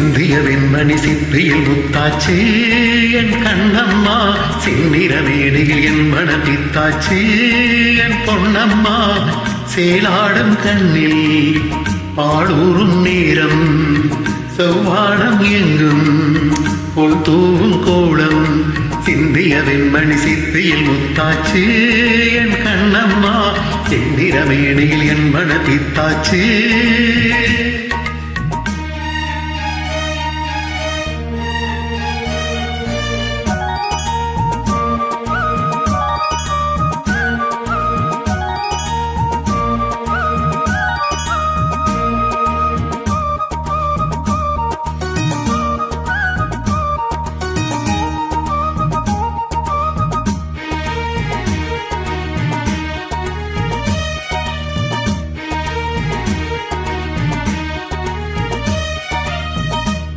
சிந்திய வெண்மணி சிப்பியில் முத்தாச்சு. என் கண்ணம்மா சின்னிற மேடையில் என் மனப்பித்தாச்சு. என் பொன்னம்மா சேலாடும் கண்ணில் பாடூரும் நேரம். செவ்வாடம் எங்கும் பொல் தூவும் கோளம் சிந்திய வெண்மணி சித்தியில் முத்தாச்சு. என் கண்ணம்மா சிந்திர மேடையில் என் மனப்பித்தாச்சு.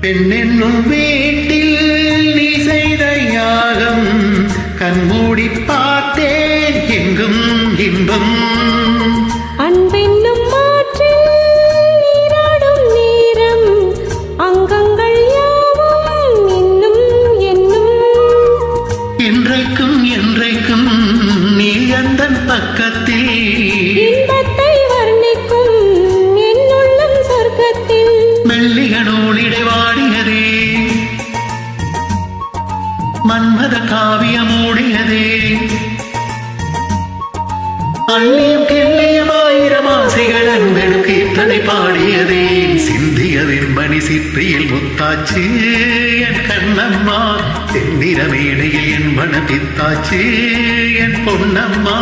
பெண்ணென்னும் வீட்டில் நீ செய்த யாகம் கண்மூடி பார்த்தேன் எங்கும் இன்பம். அன்பென்னும் மாற்றில் நீராடும் நேரம் அங்கங்கள் யாவும் இன்னும் என்னும். இன்றைக்கும் என்றைக்கும் நீ அந்த பக்கத்தில் இன்பத்தை மன்மத காவியமூடியதே அள்ளியும் கிள்ளியும் ஆயிரம் ஆசைகள் அன்பெடுக்கு கீர்த்தனை பாடியதே. சிந்தியதின் வெண்மணி சித்தியில் முத்தாச்சு என் கண்ணம்மா. செந்திர மேடையில் என் மனப்பித்தாச்சு என் பொன்னம்மா.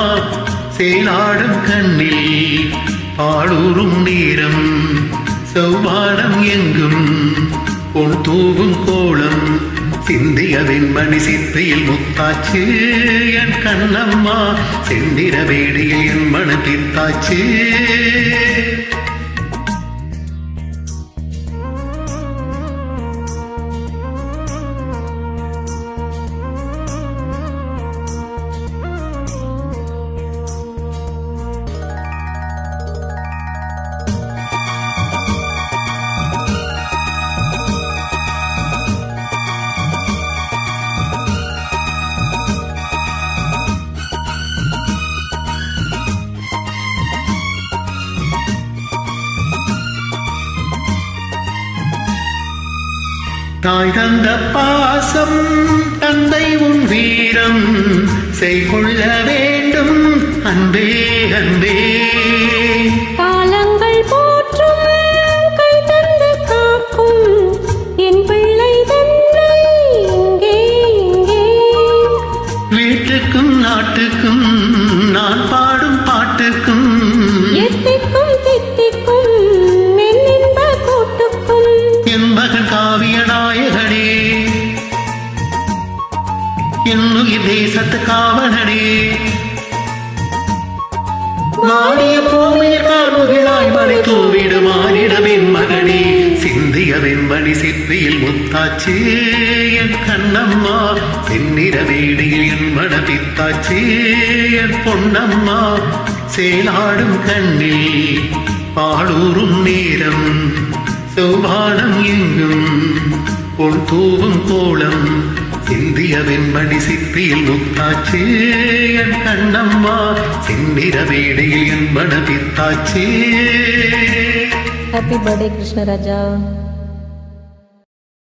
சேலாடும் கண்ணில் பாடூரும் நேரம் செவ்வானம் எங்கும் பொன் தூவும் கோ சிந்திய வெண்மணி சித்தியில் முத்தாச்சு என் கண்ணம்மா. செந்திர வேடியில் என் மனப்பித்தாச்சு தாய் தந்த பாசம் தந்தை உன் வீரம். செய்கொள்ள வேண்டும் அன்பே அன்பே. என்னுயிர் தேசத்து காவலனே. மாறிய பூமியில் கார்முகிலாய் மலை தூவிடு மானிடவின் மகனே. சிந்திய வெண்மணி சிப்பியில் முத்தாச்சு என் கண்ணம்மா. செந்நிற வேடியில் என் மனப்பித்தாச்சு என் பொன்னம்மா. சேலாடும் கண்ணில் பாடூரும் நேரம் செவ்வானம் எங்கும். பொன் தூவும் இந்தியவின் மணி சித்தியில் முத்தாச்சே என் கண்ணம்மா. செந்நிற வேடையில் என் மனப்பித்தாச்சு ஹாப்பி பர்த்டே கிருஷ்ணராஜா